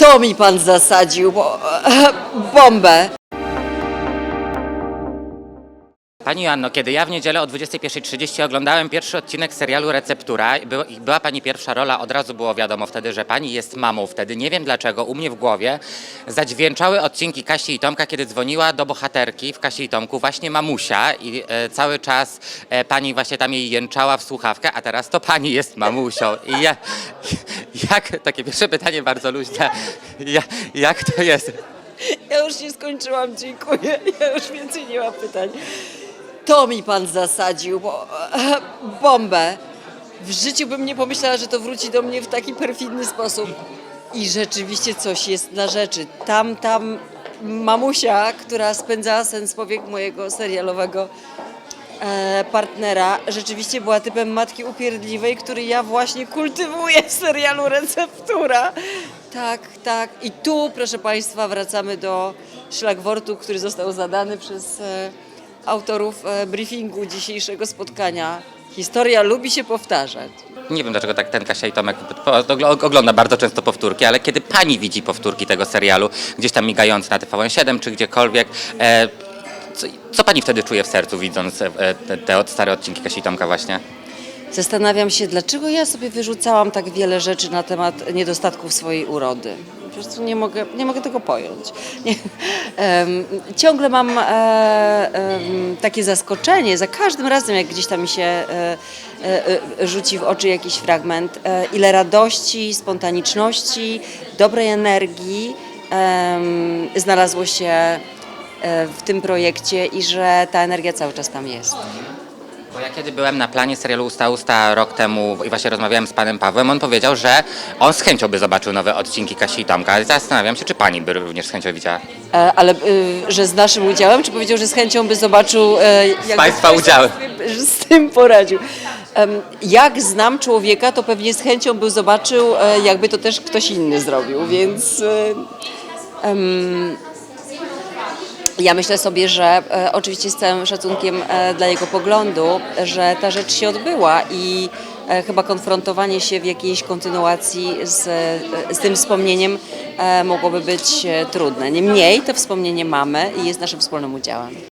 To mi pan zasadził, bo, bombę. Pani Joanno, kiedy ja w niedzielę o 21.30 oglądałem pierwszy odcinek serialu Receptura, i była, pani pierwsza rola, od razu było wiadomo wtedy, że pani jest mamą. Wtedy nie wiem dlaczego u mnie w głowie zadźwięczały odcinki Kasi i Tomka, kiedy dzwoniła do bohaterki w Kasi i Tomku właśnie mamusia i e, cały czas e, pani właśnie tam jej jęczała w słuchawkę, a teraz to pani jest mamusią. I ja, jak, takie pierwsze pytanie bardzo luźne, ja, jak to jest? Ja już nie skończyłam, dziękuję. Ja już więcej nie mam pytań. To mi pan zasadził, bo, bombę. W życiu bym nie pomyślała, że to wróci do mnie w taki perfidny sposób. I rzeczywiście coś jest na rzeczy. Tam, tam mamusia, która spędzała sens powiek mojego serialowego e, partnera, rzeczywiście była typem matki upierdliwej, który ja właśnie kultywuję w serialu Receptura. Tak, tak. I tu, proszę Państwa, wracamy do szlagwortu, który został zadany przez e, autorów e, briefingu dzisiejszego spotkania. Historia lubi się powtarzać. Nie wiem dlaczego tak ten Kasia i Tomek ogląda bardzo często powtórki, ale kiedy pani widzi powtórki tego serialu, gdzieś tam migające na TVN7 czy gdziekolwiek, e, co, co pani wtedy czuje w sercu widząc e, te, te stare odcinki Kasi Tomka właśnie? Zastanawiam się, dlaczego ja sobie wyrzucałam tak wiele rzeczy na temat niedostatków swojej urody. Po prostu nie mogę, nie mogę tego pojąć. Nie. Ciągle mam e, takie zaskoczenie za każdym razem, jak gdzieś tam mi się e, rzuci w oczy jakiś fragment, ile radości, spontaniczności, dobrej energii znalazło się w tym projekcie i że ta energia cały czas tam jest. Bo ja kiedy byłem na planie serialu Usta Usta rok temu i właśnie rozmawiałem z panem Pawłem, on powiedział, że on z chęcią by zobaczył nowe odcinki Kasi i Tomka, ale zastanawiam się, czy pani by również z chęcią widziała. E, Ale y, że z naszym udziałem, czy powiedział, że z chęcią by zobaczył, e, jak państwa udziałem. że z tym poradził. Jak znam człowieka, to pewnie z chęcią by zobaczył, e, jakby to też ktoś inny zrobił, więc e, ja myślę sobie, że e, oczywiście z całym szacunkiem e, dla jego poglądu, że ta rzecz się odbyła i e, chyba konfrontowanie się w jakiejś kontynuacji z, e, z tym wspomnieniem e, mogłoby być e, trudne. Niemniej to wspomnienie mamy i jest naszym wspólnym udziałem.